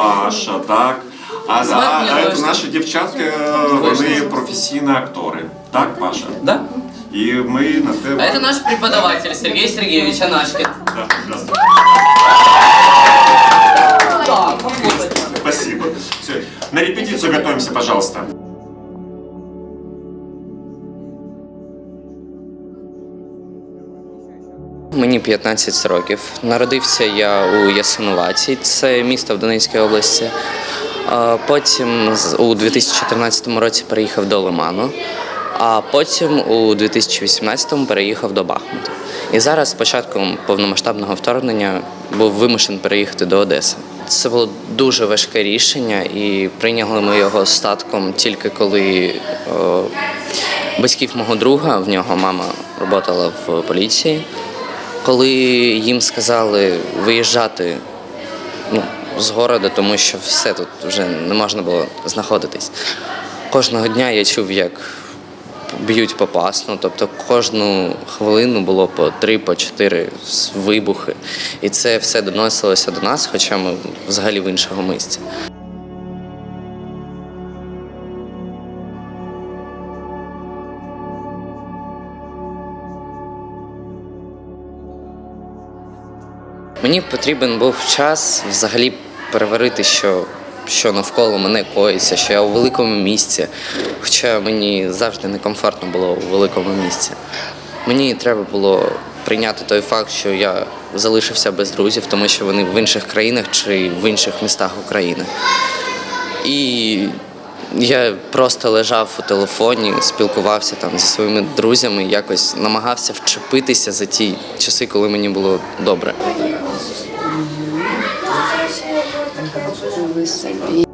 Паша, так. А, Звати а, мене а це точно. наші дівчатки, вони професійні актори. Так, Паша? Да? І ми на А тебе. это наш преподаватель Сергей Сергеевич Анашкин. Да, здравствуй. Да, похлопать. Спасибо. Все. На репетицию готовимся, пожалуйста. Мені 15 років. Народився я у Ясинуваті, це місто в Донецькій області. Потім у 2014 році переїхав до Лиману, а потім у 2018 переїхав до Бахмута. І зараз, з початком повномасштабного вторгнення, був вимушений переїхати до Одеси. Це було дуже важке рішення, і прийняли ми його з татком тільки коли о, батьків мого друга, в нього мама працювала в поліції. Коли їм сказали виїжджати ну, з города, тому що все тут вже не можна було знаходитись. Кожного дня я чув, як б'ють попасно, тобто кожну хвилину було по три, по чотири вибухи. І це все доносилося до нас, хоча ми взагалі в іншому місці. Мені потрібен був час взагалі переварити, що, що навколо мене коїться, що я у великому місці. Хоча мені завжди некомфортно було у великому місці. Мені треба було прийняти той факт, що я залишився без друзів, тому що вони в інших країнах чи в інших містах України. І я просто лежав у телефоні, спілкувався там зі своїми друзями, якось намагався вчепитися за ті часи, коли мені було добре. Собі.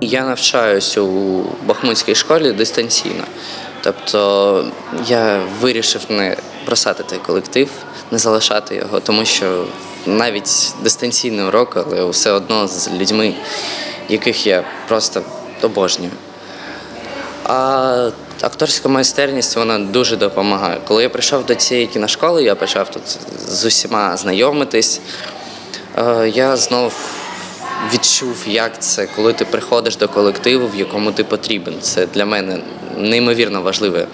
Я навчаюся у Бахмутській школі дистанційно. Тобто я вирішив не бросати той колектив, не залишати його, тому що навіть дистанційний урок, але все одно з людьми, яких я просто обожнюю. А акторська майстерність вона дуже допомагає. Коли я прийшов до цієї кіношколи, я почав тут з усіма знайомитись. Е, Я знов відчув, як це, коли ти приходиш до колективу, в якому ти потрібен. Це для мене неймовірно важливе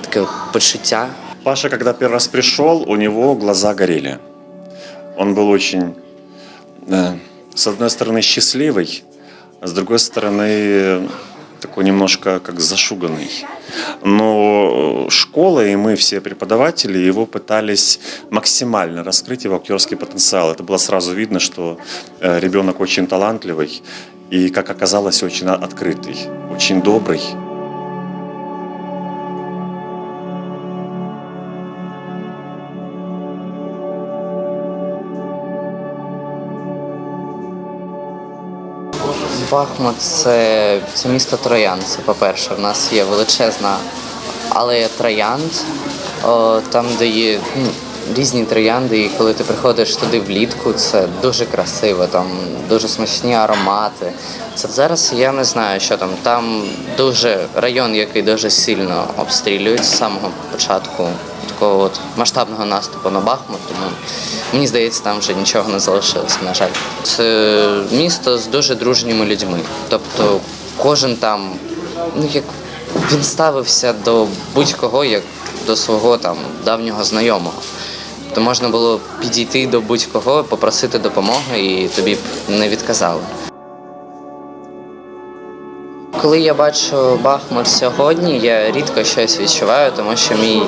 таке от почуття. Паша, когда первый раз пришел, у него глаза горели. Он был очень, э, с одной стороны, счастливый, а с другой стороны, э, такой немножко как зашуганный. Но э, школа и мы, все преподаватели, его пытались максимально раскрыть его актерский потенциал. Это было сразу видно, что э, ребенок очень талантливый и, как оказалось, очень открытый, очень добрый. Бахмут це, це місто Троян. Це по-перше, в нас є величезна алея троянд, о, там, де є ну, різні троянди, і коли ти приходиш туди влітку, це дуже красиво, там дуже смачні аромати. Це зараз я не знаю, що там. Там дуже район, який дуже сильно обстрілюють з самого початку такого от масштабного наступу на Бахмут, тому мені здається, там вже нічого не залишилося, на жаль. Це місто з дуже дружніми людьми. Тобто кожен там, ну як він ставився до будь-кого, як до свого там давнього знайомого. То можна було підійти до будь-кого, попросити допомоги, і тобі б не відказали. Коли я бачу Бахмут сьогодні, я рідко щось відчуваю, тому що мій,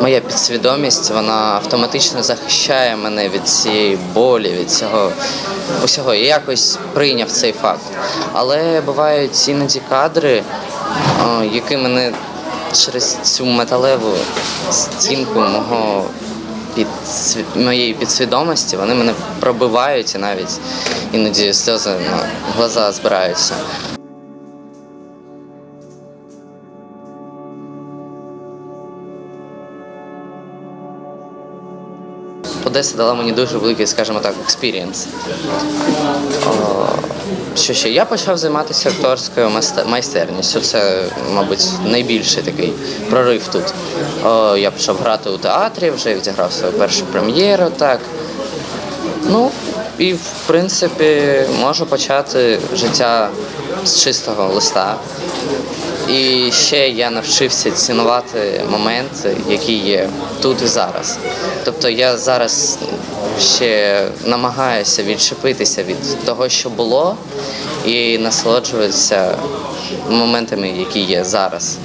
моя підсвідомість вона автоматично захищає мене від цієї болі, від цього усього. Я якось прийняв цей факт. Але бувають іноді кадри, які мене через цю металеву стінку мого під моєї підсвідомості, вони мене пробивають і навіть іноді сльози на глаза збираються. Одеса дала мені дуже великий, скажімо так, експірієнс. Що ще? Я почав займатися акторською майстерністю. Це, мабуть, найбільший такий прорив тут. О, я почав грати у театрі, вже відіграв свою першу прем'єру. Так. Ну, і в принципі можу почати життя з чистого листа. І ще я навчився цінувати моменти, які є тут і зараз. Тобто я зараз ще намагаюся відчепитися від того, що було, і насолоджуватися моментами, які є зараз.